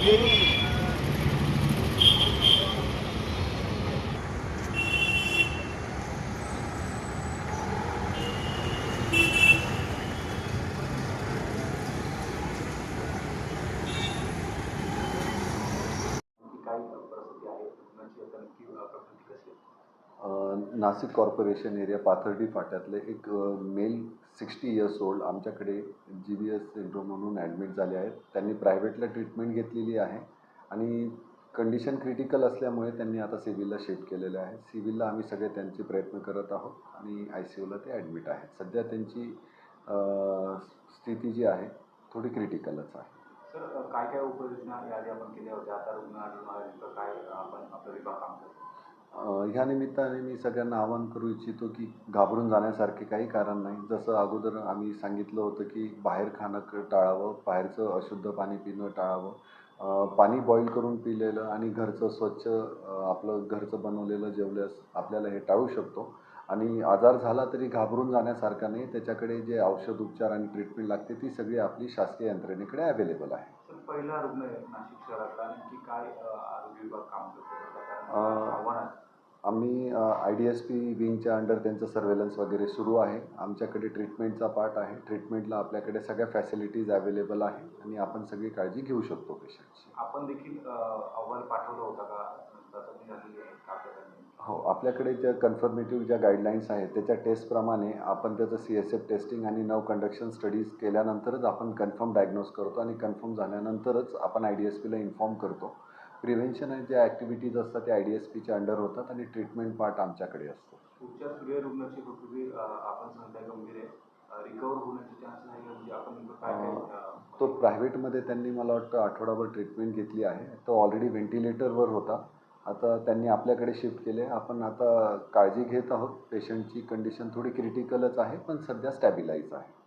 काय परिस्थिती आहे आता नक्की प्रकृती कशी नाशिक कॉर्पोरेशन एरिया पाथर्डी फाट्यातले एक मेल सिक्स्टी इयर्स ओल्ड आमच्याकडे जी बी एस सिंड्रोम म्हणून ॲडमिट झाले आहेत. त्यांनी प्रायव्हेटला ट्रीटमेंट घेतलेली आहे आणि कंडिशन क्रिटिकल असल्यामुळे त्यांनी आता सिव्हिलला शिफ्ट केलेलं आहे. सिव्हिलला आम्ही सगळे त्यांचे प्रयत्न करत आहोत आणि आय सी यूला ते ॲडमिट आहेत. सध्या त्यांची स्थिती जी आहे थोडी क्रिटिकलच आहे. सर काय काय उपाययोजना याआधी आपण केल्या होत्या? आता रुग्ण आढळून आल्यानंतर काय आपण आपला विभाग काम करतो? ह्या निमित्ताने मी सगळ्यांना आवाहन करू इच्छितो की घाबरून जाण्यासारखे काही कारण नाही. जसं अगोदर आम्ही सांगितलं होतं की बाहेर खाणं टाळावं बाहेरचं अशुद्ध पाणी पिणं टाळावं. पाणी बॉईल करून पिलेलं आणि घरचं स्वच्छ आपलं घरचं बनवलेलं जेवल्यास आपल्याला हे टाळू शकतो. आणि आजार झाला तरी घाबरून जाण्यासारखा नाही. त्याच्याकडे जे औषध उपचार आणि ट्रीटमेंट लागते ती सगळी आपली शासकीय यंत्रणेकडे अवेलेबल आहे. पहिला रुग्ण आहे नाशिक शहरातला नेमकी काय आरोग्य विभाग काम करतो आव्हान आम्ही आय डी एस पी विंगच्या अंडर त्यांचं सर्वेलन्स वगैरे सुरू आहे. आमच्याकडे ट्रीटमेंटचा पार्ट आहे. ट्रीटमेंटला आपल्याकडे सगळ्या फॅसिलिटीज अवेलेबल आहे. आणि आपण सगळी काळजी घेऊ शकतो पेशंटची आपण देखील अहवाल पाठवला होता का? का हो आपल्याकडे ज्या कन्फर्मेटिव्ह ज्या गाईडलाईन्स आहेत त्याच्या टेस्टप्रमाणे आपण त्याचं सी एस एफ टेस्टिंग आणि नव कंडक्शन स्टडीज केल्यानंतरच आपण कन्फर्म डायग्नोज करतो आणि कन्फर्म झाल्यानंतरच आपण आय डी एस पीला इन्फॉर्म करतो. प्रिव्हेन्शन आणि ज्या ॲक्टिव्हिटीज असतात त्या आय डी एस पीच्या अंडर होतात आणि ट्रीटमेंट पार्ट आमच्याकडे असतो. सूर्य रुग्णाची प्रकृती आपण सांगताय गंभीर आहे. रिकवर होण्याचे चान्सेस आहे का? म्हणजे आपण काय तो प्रायव्हेटमध्ये त्यांनी मला वाटतं आठवडाभर ट्रीटमेंट घेतली आहे. तो ऑलरेडी व्हेंटिलेटरवर होता. आता त्यांनी आपल्याकडे शिफ्ट केले. आपण आता काळजी घेत आहोत. पेशंटची कंडिशन थोडी क्रिटिकलच आहे पण सध्या स्टॅबिलाईज आहे.